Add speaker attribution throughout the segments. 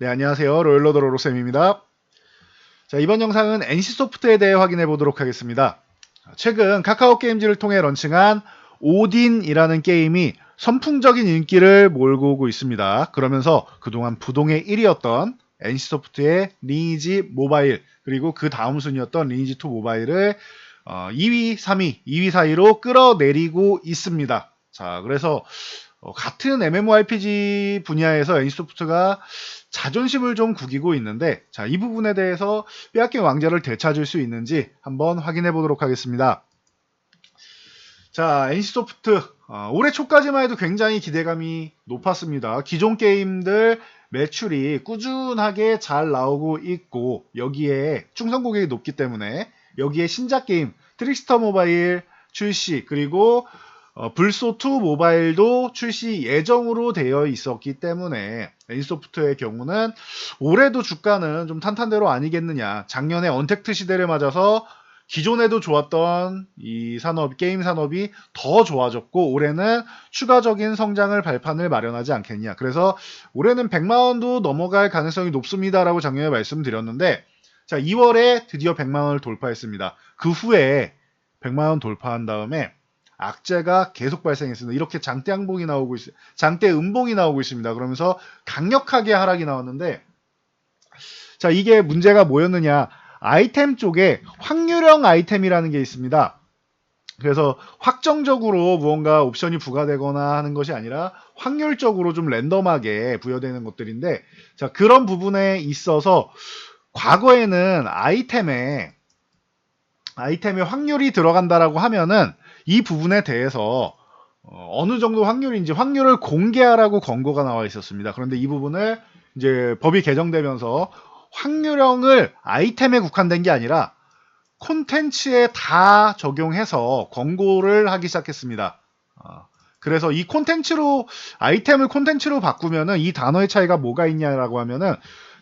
Speaker 1: 네, 안녕하세요. 로열러더 로로쌤입니다. 자, 이번 영상은 NC소프트에 대해 확인해 보도록 하겠습니다. 최근 카카오 게임즈를 통해 런칭한 오딘이라는 게임이 선풍적인 인기를 몰고 오고 있습니다. 그러면서 그동안 부동의 1위였던 NC소프트의 리니지 모바일 그리고 그 다음 순위였던 리니지2 모바일을 어, 2위, 3위, 2위 사이로 끌어내리고 있습니다. 자, 그래서 어, 같은 MMORPG 분야에서 NC소프트가 자존심을 좀 구기고 있는데 자, 이 부분에 대해서 빼앗긴 왕자를 되찾을 수 있는지 한번 확인해 보도록 하겠습니다. 자, NC소프트 어, 올해 초까지만 해도 굉장히 기대감이 높았습니다. 기존 게임들 매출이 꾸준하게 잘 나오고 있고 여기에 충성 고객이 높기 때문에 여기에 신작 게임 트릭스터 모바일 출시 그리고 어, 불소2 모바일도 출시 예정으로 되어 있었기 때문에 NC소프트의 경우는 올해도 주가는 좀 탄탄대로 아니겠느냐. 작년에 언택트 시대를 맞아서 기존에도 좋았던 이 산업, 게임 산업이 더 좋아졌고, 올해는 추가적인 성장을 발판을 마련하지 않겠냐. 그래서 올해는 100만원도 넘어갈 가능성이 높습니다라고 작년에 말씀드렸는데, 자, 2월에 드디어 100만원을 돌파했습니다. 그 후에 100만원 돌파한 다음에 악재가 계속 발생했습니다. 이렇게 장대 항봉이 나오고 있, 장대 음봉이 나오고 있습니다. 그러면서 강력하게 하락이 나왔는데, 자, 이게 문제가 뭐였느냐. 아이템 쪽에 확률형 아이템이라는 게 있습니다. 그래서 확정적으로 무언가 옵션이 부과되거나 하는 것이 아니라 확률적으로 좀 랜덤하게 부여되는 것들인데, 자, 그런 부분에 있어서 과거에는 아이템에, 아이템에 확률이 들어간다라고 하면은 이 부분에 대해서 어, 느 정도 확률인지 확률을 공개하라고 권고가 나와 있었습니다. 그런데 이 부분을 이제 법이 개정되면서 확률형을 아이템에 국한된 게 아니라 콘텐츠에 다 적용해서 권고를 하기 시작했습니다. 어, 그래서 이 콘텐츠로 아이템을 콘텐츠로 바꾸면은 이 단어의 차이가 뭐가 있냐라고 하면은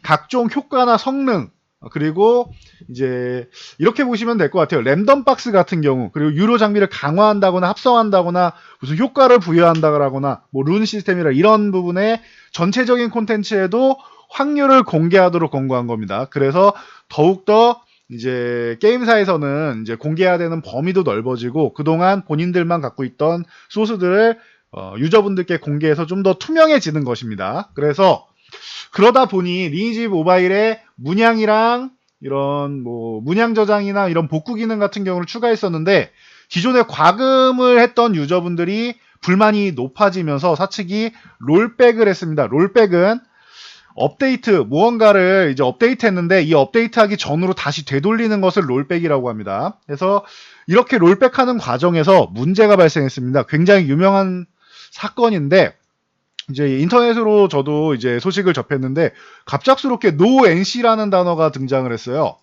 Speaker 1: 각종 효과나 성능 그리고 이제 이렇게 보시면 될 것 같아요. 랜덤 박스 같은 경우 그리고 유로 장비를 강화한다거나 합성한다거나 무슨 효과를 부여한다거나 뭐 룬 시스템이라 이런 부분에 전체적인 콘텐츠에도 확률을 공개하도록 권고한 겁니다. 그래서 더욱더 이제 게임사에서는 이제 공개해야 되는 범위도 넓어지고 그동안 본인들만 갖고 있던 소스들을 어, 유저분들께 공개해서 좀 더 투명해지는 것입니다. 그래서 그러다 보니 리니지 모바일에 문양이랑 이런 뭐 문양 저장이나 이런 복구 기능 같은 경우를 추가했었는데 기존에 과금을 했던 유저분들이 불만이 높아지면서 사측이 롤백을 했습니다. 롤백은 업데이트 무언가를 이제 업데이트했는데 이 업데이트하기 전으로 다시 되돌리는 것을 롤백이라고 합니다. 그래서 이렇게 롤백하는 과정에서 문제가 발생했습니다. 굉장히 유명한 사건인데 이제 인터넷으로 저도 이제 소식을 접했는데 갑작스럽게 노 NC라는 단어가 등장을 했어요.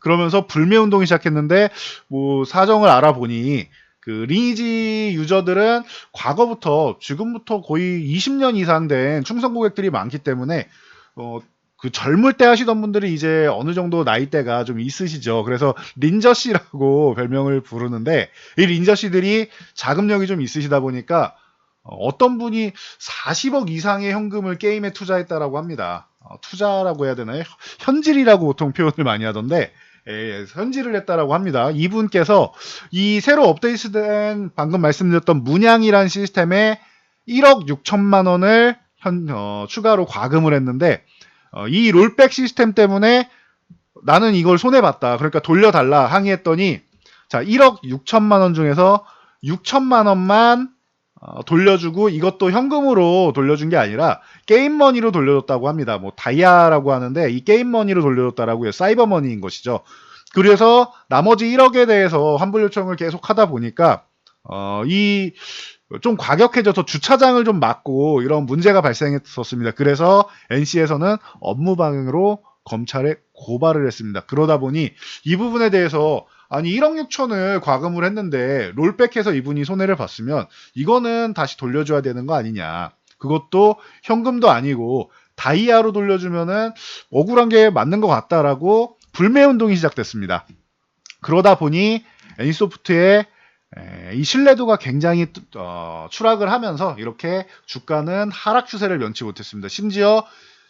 Speaker 1: 그러면서 불매 운동이 시작했는데 뭐 사정을 알아보니 그 리니지 유저들은 과거부터 지금부터 거의 20년 이상 된 충성 고객들이 많기 때문에 어, 그 젊을 때 하시던 분들이 이제 어느 정도 나이대가 좀 있으시죠. 그래서 린저 씨라고 별명을 부르는데 이 린저 씨들이 자금력이 좀 있으시다 보니까 어, 어떤 분이 40억 이상의 현금을 게임에 투자했다라고 합니다. 어, 투자라고 해야 되나요? 현질이라고 보통 표현을 많이 하던데 예, 현질을 했다라고 합니다. 이분께서 이 새로 업데이트된 방금 말씀드렸던 문양이란 시스템에 1억 6천만 원을 현, 어, 추가로 과금을 했는데 어, 이 롤백 시스템 때문에 나는 이걸 손해봤다. 그러니까 돌려달라 항의했더니 자 1억 6천만 원 중에서 6천만 원만 어, 돌려주고 이것도 현금으로 돌려준 게 아니라 게임머니로 돌려줬다고 합니다. 뭐 다이아라고 하는데 이 게임머니로 돌려줬다라고요. 사이버머니인 것이죠. 그래서 나머지 1억에 대해서 환불 요청을 계속 하다 보니까 어, 이 좀 과격해져서 주차장을 좀 막고 이런 문제가 발생했었습니다. 그래서 NC에서는 업무 방해로 검찰에 고발을 했습니다. 그러다 보니 이 부분에 대해서 아니 1억 6천을 과금을 했는데 롤백해서 이분이 손해를 봤으면 이거는 다시 돌려줘야 되는 거 아니냐. 그것도 현금도 아니고 다이아로 돌려주면은 억울한 게 맞는 것 같다라고 불매 운동이 시작됐습니다. 그러다 보니 애니소프트의 이 신뢰도가 굉장히 어, 추락을 하면서 이렇게 주가는 하락 추세를 면치 못했습니다. 심지어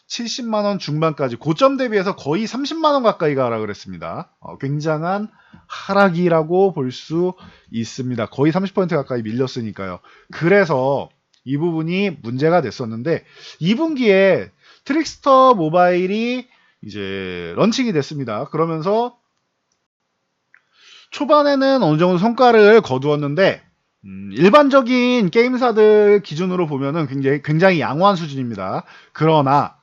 Speaker 1: 70만 원 중반까지 고점 대비해서 거의 30만 원 가까이 가라 그랬습니다. 어, 굉장한 하락이라고 볼 수 있습니다. 거의 30% 가까이 밀렸으니까요. 그래서 이 부분이 문제가 됐었는데 2분기에 트릭스터 모바일이 이제 런칭이 됐습니다. 그러면서 초반에는 어느 정도 성과를 거두었는데 음, 일반적인 게임사들 기준으로 보면은 굉장히 굉장히 양호한 수준입니다. 그러나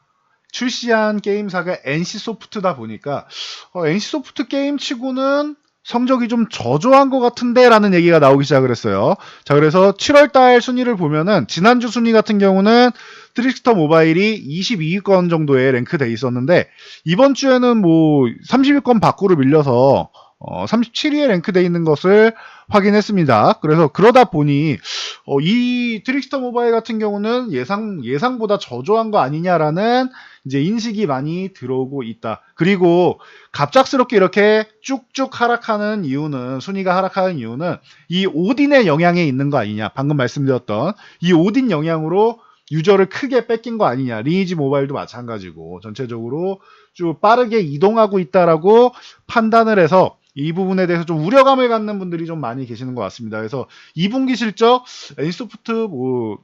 Speaker 1: 출시한 게임사가 NC소프트다 보니까 어, NC소프트 게임치고는 성적이 좀 저조한 것 같은데 라는 얘기가 나오기 시작을 했어요. 자, 그래서 7월달 순위를 보면은 지난주 순위 같은 경우는 트릭스터 모바일이 22위권 정도에 랭크돼 있었는데 이번 주에는 뭐 30위권 밖으로 밀려서 어, 37위에 랭크돼 있는 것을 확인했습니다. 그래서 그러다 보니 어, 이 트릭스터 모바일 같은 경우는 예상 예상보다 저조한 거 아니냐라는 이제 인식이 많이 들어오고 있다. 그리고 갑작스럽게 이렇게 쭉쭉 하락하는 이유는 순위가 하락하는 이유는 이 오딘의 영향에 있는 거 아니냐. 방금 말씀드렸던 이 오딘 영향으로 유저를 크게 뺏긴 거 아니냐. 리니지 모바일도 마찬가지고 전체적으로 쭉 빠르게 이동하고 있다라고 판단을 해서 이 부분에 대해서 좀 우려감을 갖는 분들이 좀 많이 계시는 것 같습니다. 그래서 2분기 실적 엔소프트 뭐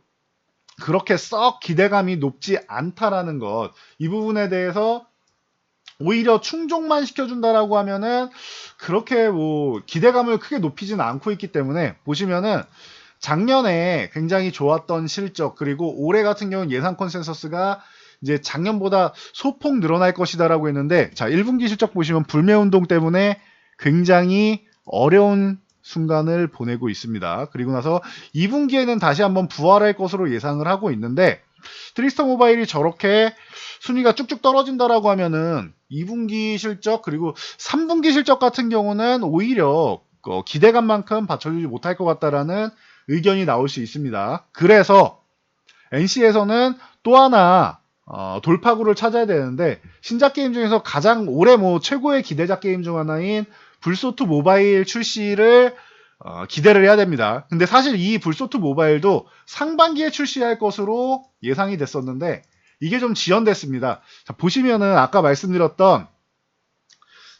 Speaker 1: 그렇게 썩 기대감이 높지 않다라는 것, 이 부분에 대해서 오히려 충족만 시켜준다라고 하면은 그렇게 뭐 기대감을 크게 높이진 않고 있기 때문에 보시면은 작년에 굉장히 좋았던 실적 그리고 올해 같은 경우는 예상 컨센서스가 이제 작년보다 소폭 늘어날 것이다라고 했는데 자 1분기 실적 보시면 불매운동 때문에 굉장히 어려운 순간을 보내고 있습니다. 그리고 나서 2분기에는 다시 한번 부활할 것으로 예상을 하고 있는데 트리스터 모바일이 저렇게 순위가 쭉쭉 떨어진다라고 하면은 2분기 실적 그리고 3분기 실적 같은 경우는 오히려 어, 기대감만큼 받쳐주지 못할 것 같다라는 의견이 나올 수 있습니다. 그래서 NC에서는 또 하나 어, 돌파구를 찾아야 되는데 신작 게임 중에서 가장 올해 뭐 최고의 기대작 게임 중 하나인 불소트 모바일 출시를 어, 기대를 해야 됩니다. 근데 사실 이 불소트 모바일도 상반기에 출시할 것으로 예상이 됐었는데 이게 좀 지연됐습니다. 자, 보시면은 아까 말씀드렸던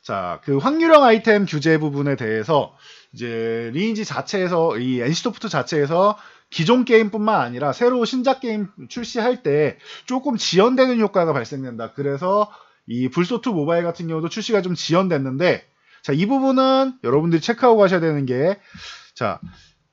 Speaker 1: 자, 그 확률형 아이템 규제 부분에 대해서 이제 리니지 자체에서 이 NC소프트 자체에서 기존 게임뿐만 아니라 새로 신작 게임 출시할 때 조금 지연되는 효과가 발생된다. 그래서 이 불소트 모바일 같은 경우도 출시가 좀 지연됐는데 자, 이 부분은 여러분들이 체크하고 가셔야 되는 게, 자,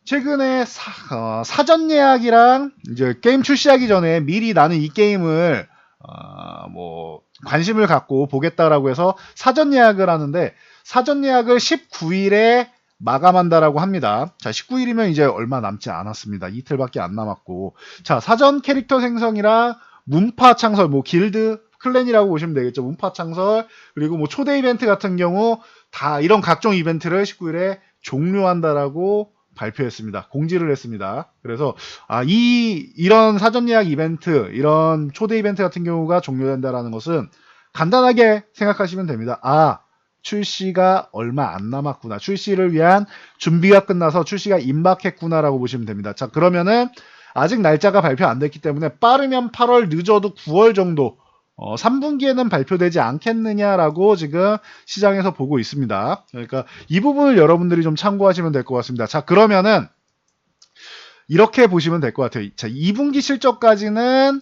Speaker 1: 최근에 사, 어, 전 예약이랑 이제 게임 출시하기 전에 미리 나는 이 게임을 어, 뭐 관심을 갖고 보겠다라고 해서 사전 예약을 하는데 사전 예약을 19일에 마감한다라고 합니다. 자, 19일이면 이제 얼마 남지 않았습니다. 이틀밖에 안 남았고. 자, 사전 캐릭터 생성이랑 문파 창설, 뭐 길드, 클랜이라고 보시면 되겠죠. 문파 창설, 그리고 뭐 초대 이벤트 같은 경우 다 이런 각종 이벤트를 19일에 종료한다라고 발표했습니다. 공지를 했습니다. 그래서 아, 이 이런 사전 예약 이벤트, 이런 초대 이벤트 같은 경우가 종료된다라는 것은 간단하게 생각하시면 됩니다. 아, 출시가 얼마 안 남았구나. 출시를 위한 준비가 끝나서 출시가 임박했구나라고 보시면 됩니다. 자, 그러면은 아직 날짜가 발표 안 됐기 때문에 빠르면 8월, 늦어도 9월 정도 어, 3분기에는 발표되지 않겠느냐라고 지금 시장에서 보고 있습니다. 그러니까 이 부분을 여러분들이 좀 참고하시면 될 것 같습니다. 자, 그러면은 이렇게 보시면 될 것 같아요. 자, 2분기 실적까지는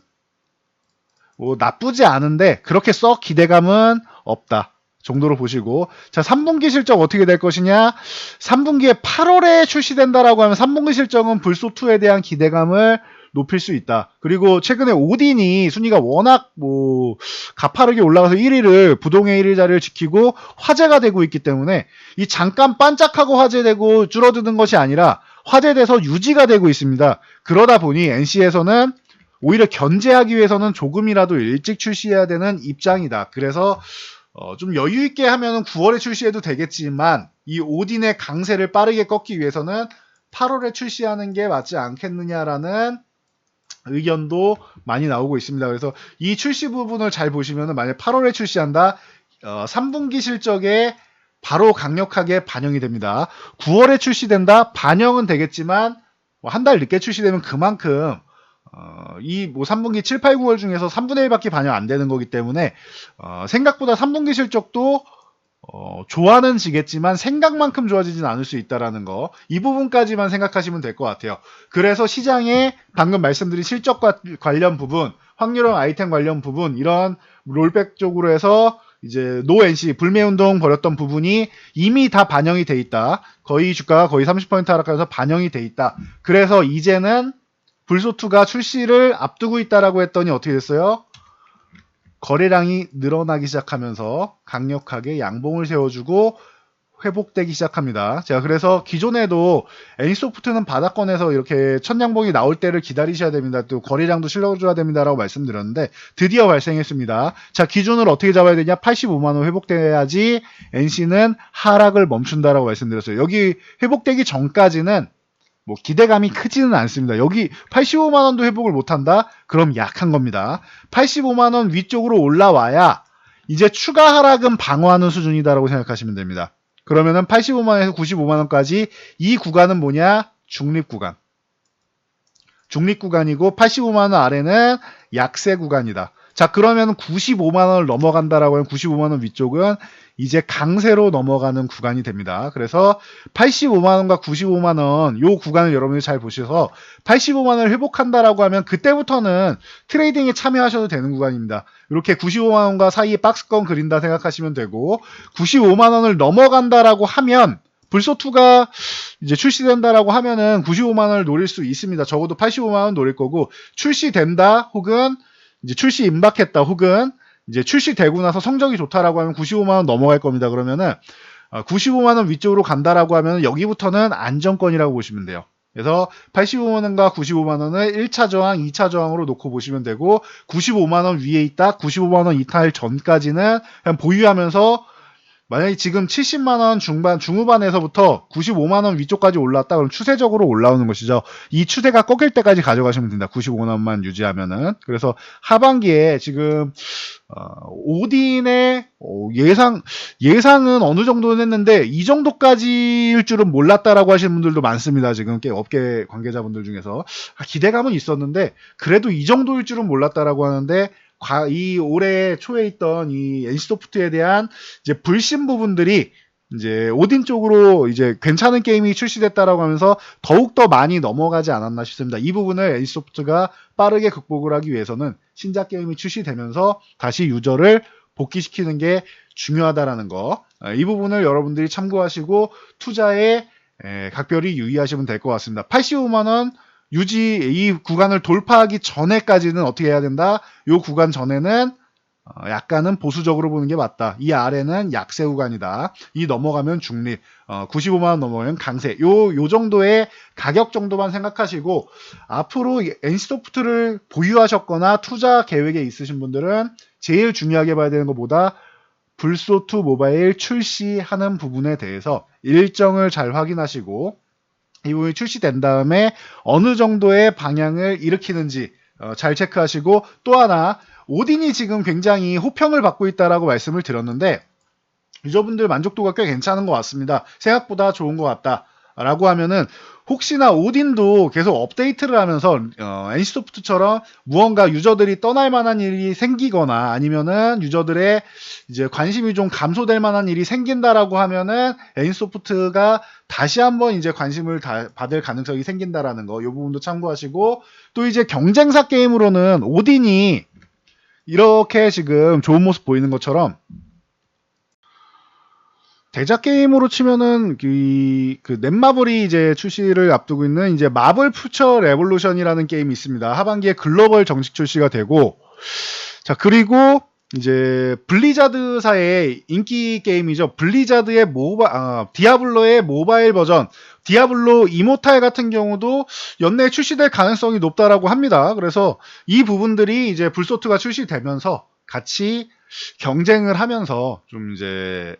Speaker 1: 뭐 나쁘지 않은데 그렇게 썩 기대감은 없다. 정도로 보시고 자 3분기 실적 어떻게 될 것이냐 3분기에 8월에 출시된다라고 하면 3분기 실적은 불소2에 대한 기대감을 높일 수 있다. 그리고 최근에 오딘이 순위가 워낙 뭐 가파르게 올라가서 1위를 부동의 1위 자리를 지키고 화제가 되고 있기 때문에 이 잠깐 반짝하고 화제되고 줄어드는 것이 아니라 화제돼서 유지가 되고 있습니다. 그러다 보니 NC에서는 오히려 견제하기 위해서는 조금이라도 일찍 출시해야 되는 입장이다. 그래서 어, 좀 여유 있게 하면은 9월에 출시해도 되겠지만 이 오딘의 강세를 빠르게 꺾기 위해서는 8월에 출시하는 게 맞지 않겠느냐라는 의견도 많이 나오고 있습니다. 그래서 이 출시 부분을 잘 보시면은 만약 8월에 출시한다, 어, 3분기 실적에 바로 강력하게 반영이 됩니다. 9월에 출시된다, 반영은 되겠지만 뭐 한달 늦게 출시되면 그만큼 어, 이뭐 3분기 7, 8, 9월 중에서 3분의 1밖에 반영 안 되는 거기 때문에 어, 생각보다 3분기 실적도 어, 좋아는 지겠지만 생각만큼 좋아지진 않을 수 있다라는 거. 이 부분까지만 생각하시면 될 것 같아요. 그래서 시장에 방금 말씀드린 실적과 관련 부분, 확률형 아이템 관련 부분, 이런 롤백 쪽으로 해서 이제 노 NC 불매 운동 벌였던 부분이 이미 다 반영이 돼 있다. 거의 주가가 거의 30% 하락해서 반영이 돼 있다. 그래서 이제는 불소2가 출시를 앞두고 있다라고 했더니 어떻게 됐어요? 거래량이 늘어나기 시작하면서 강력하게 양봉을 세워주고 회복되기 시작합니다. 제가 그래서 기존에도 애니소프트는 바닥권에서 이렇게 첫 양봉이 나올 때를 기다리셔야 됩니다. 또 거래량도 실려줘야 됩니다라고 말씀드렸는데 드디어 발생했습니다. 자 기준을 어떻게 잡아야 되냐? 85만 원 회복돼야지 NC는 하락을 멈춘다라고 말씀드렸어요. 여기 회복되기 전까지는 뭐 기대감이 크지는 않습니다. 여기 85만 원도 회복을 못한다? 그럼 약한 겁니다. 85만 원 위쪽으로 올라와야 이제 추가 하락은 방어하는 수준이다라고 생각하시면 됩니다. 그러면은 85만 원에서 95만 원까지 이 구간은 뭐냐? 중립 구간. 중립 구간이고 85만 원 아래는 약세 구간이다. 자, 그러면 95만 원을 넘어간다라고 하면 95만 원 위쪽은 이제 강세로 넘어가는 구간이 됩니다. 그래서 85만 원과 95만 원 요 구간을 여러분이 잘 보셔서 85만 원을 회복한다라고 하면 그때부터는 트레이딩에 참여하셔도 되는 구간입니다. 이렇게 95만 원과 사이에 박스권 그린다 생각하시면 되고 95만 원을 넘어간다라고 하면 불소2가 이제 출시된다라고 하면은 95만 원을 노릴 수 있습니다. 적어도 85만 원 노릴 거고 출시된다 혹은 이제 출시 임박했다 혹은 이제 출시되고 나서 성적이 좋다라고 하면 95만 원 넘어갈 겁니다. 그러면은 95만 원 위쪽으로 간다라고 하면 여기부터는 안정권이라고 보시면 돼요. 그래서 85만 원과 95만 원을 1차 저항, 2차 저항으로 놓고 보시면 되고 95만 원 위에 있다. 95만 원 이탈 전까지는 그냥 보유하면서 만약에 지금 70만 원 중반 중후반에서부터 95만 원 위쪽까지 올랐다 그럼 추세적으로 올라오는 것이죠. 이 추세가 꺾일 때까지 가져가시면 된다. 95만 원만 유지하면은. 그래서 하반기에 지금 어, 오딘의 어, 예상 예상은 어느 정도는 했는데 이 정도까지일 줄은 몰랐다라고 하시는 분들도 많습니다. 지금 꽤 업계 관계자분들 중에서 아, 기대감은 있었는데 그래도 이 정도일 줄은 몰랐다라고 하는데 과- 이 올해 초에 있던 이 NC소프트에 대한 이제 불신 부분들이 이제 오딘 쪽으로 이제 괜찮은 게임이 출시됐다라고 하면서 더욱 더 많이 넘어가지 않았나 싶습니다. 이 부분을 NC소프트가 빠르게 극복을 하기 위해서는 신작 게임이 출시되면서 다시 유저를 복귀시키는 게 중요하다라는 거. 아, 이 부분을 여러분들이 참고하시고 투자에 에, 각별히 유의하시면 될 것 같습니다. 85만 원 유지 이 구간을 돌파하기 전에까지는 어떻게 해야 된다? 요 구간 전에는 어, 약간은 보수적으로 보는 게 맞다. 이 아래는 약세 구간이다. 이 넘어가면 중립, 어, 95만 원 넘어가면 강세. 요, 요 정도의 가격 정도만 생각하시고 앞으로 NC소프트를 보유하셨거나 투자 계획에 있으신 분들은 제일 중요하게 봐야 되는 것보다 불소2 모바일 출시하는 부분에 대해서 일정을 잘 확인하시고 이 부분이 출시된 다음에 어느 정도의 방향을 일으키는지 어, 잘 체크하시고 또 하나 오딘이 지금 굉장히 호평을 받고 있다라고 말씀을 드렸는데 유저분들 만족도가 꽤 괜찮은 것 같습니다. 생각보다 좋은 것 같다. 라고 하면은 혹시나 오딘도 계속 업데이트를 하면서 어, NC소프트처럼 무언가 유저들이 떠날 만한 일이 생기거나 아니면은 유저들의 이제 관심이 좀 감소될 만한 일이 생긴다라고 하면은 NC소프트가 다시 한번 이제 관심을 다- 받을 가능성이 생긴다라는 거, 이 부분도 참고하시고 또 이제 경쟁사 게임으로는 오딘이 이렇게 지금 좋은 모습 보이는 것처럼 대작 게임으로 치면은 그, 그 넷마블이 이제 출시를 앞두고 있는 이제 마블 퓨처 레볼루션이라는 게임이 있습니다. 하반기에 글로벌 정식 출시가 되고 자 그리고 이제 블리자드사의 인기 게임이죠. 블리자드의 모바 아, 디아블로의 모바일 버전 디아블로 이모탈 같은 경우도 연내에 출시될 가능성이 높다라고 합니다. 그래서 이 부분들이 이제 불소트가 출시되면서 같이 경쟁을 하면서 좀 이제 에,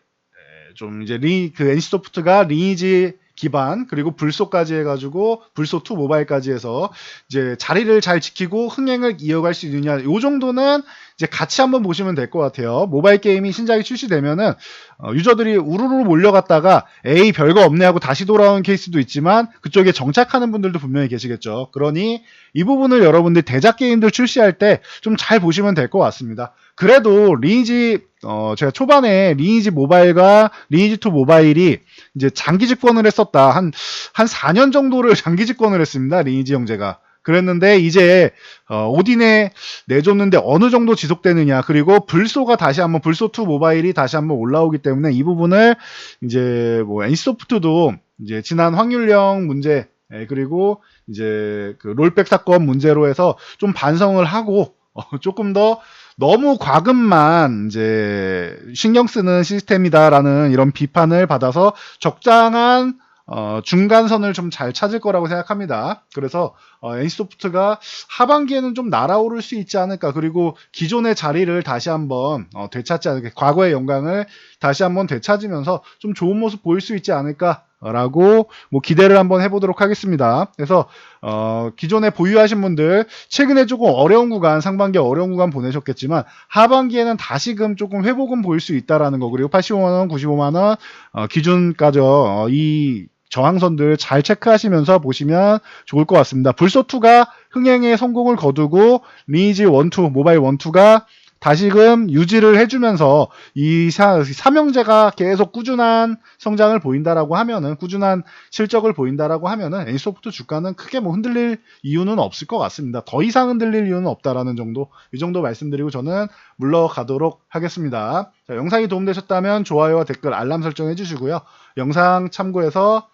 Speaker 1: 좀 이제 리, 그 NC소프트가 리니지 기반 그리고 불소까지 해가지고 불소 2 모바일까지 해서 이제 자리를 잘 지키고 흥행을 이어갈 수 있느냐 요 정도는 이제 같이 한번 보시면 될 것 같아요. 모바일 게임이 신작이 출시되면은 어, 유저들이 우르르 몰려갔다가 에이 별거 없네 하고 다시 돌아오는 케이스도 있지만 그쪽에 정착하는 분들도 분명히 계시겠죠. 그러니 이 부분을 여러분들 대작 게임들 출시할 때 좀 잘 보시면 될 것 같습니다. 그래도 리니지 어 제가 초반에 리니지 모바일과 리니지 2 모바일이 이제 장기 집권을 했었다. 한한 4년 정도를 장기 집권을 했습니다. 리니지 형제가. 그랬는데 이제 어, 오딘에 내줬는데 어느 정도 지속되느냐 그리고 불소가 다시 한번 불소 2 모바일이 다시 한번 올라오기 때문에 이 부분을 이제 뭐 NC소프트도 이제 지난 확률형 문제 예, 그리고 이제 그 롤백 사건 문제로 해서 좀 반성을 하고 어, 조금 더 너무 과금만 이제 신경 쓰는 시스템이다라는 이런 비판을 받아서 적당한 어, 중간선을 좀 잘 찾을 거라고 생각합니다. 그래서 어, NC소프트가 하반기에는 좀 날아오를 수 있지 않을까. 그리고 기존의 자리를 다시 한번 어, 되찾지 않을까. 과거의 영광을 다시 한번 되찾으면서 좀 좋은 모습 보일 수 있지 않을까. 라고 뭐 기대를 한번 해보도록 하겠습니다. 그래서 어, 기존에 보유하신 분들 최근에 조금 어려운 구간 상반기 어려운 구간 보내셨겠지만 하반기에는 다시금 조금 회복은 보일 수 있다라는 거 그리고 85만 원, 95만 원 어, 기준까지 어, 이 저항선들 잘 체크하시면서 보시면 좋을 것 같습니다. 불소2가 흥행에 성공을 거두고 리니지 1, 2, 모바일 1, 2가 다시금 유지를 해주면서 이 사, 삼형제가 계속 꾸준한 성장을 보인다라고 하면은 꾸준한 실적을 보인다라고 하면은 N소프트 주가는 크게 뭐 흔들릴 이유는 없을 것 같습니다. 더 이상 흔들릴 이유는 없다라는 정도 이 정도 말씀드리고 저는 물러가도록 하겠습니다. 자, 영상이 도움되셨다면 좋아요와 댓글 알람 설정해 주시고요. 영상 참고해서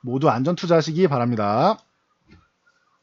Speaker 1: 모두 안전 투자하시기 바랍니다.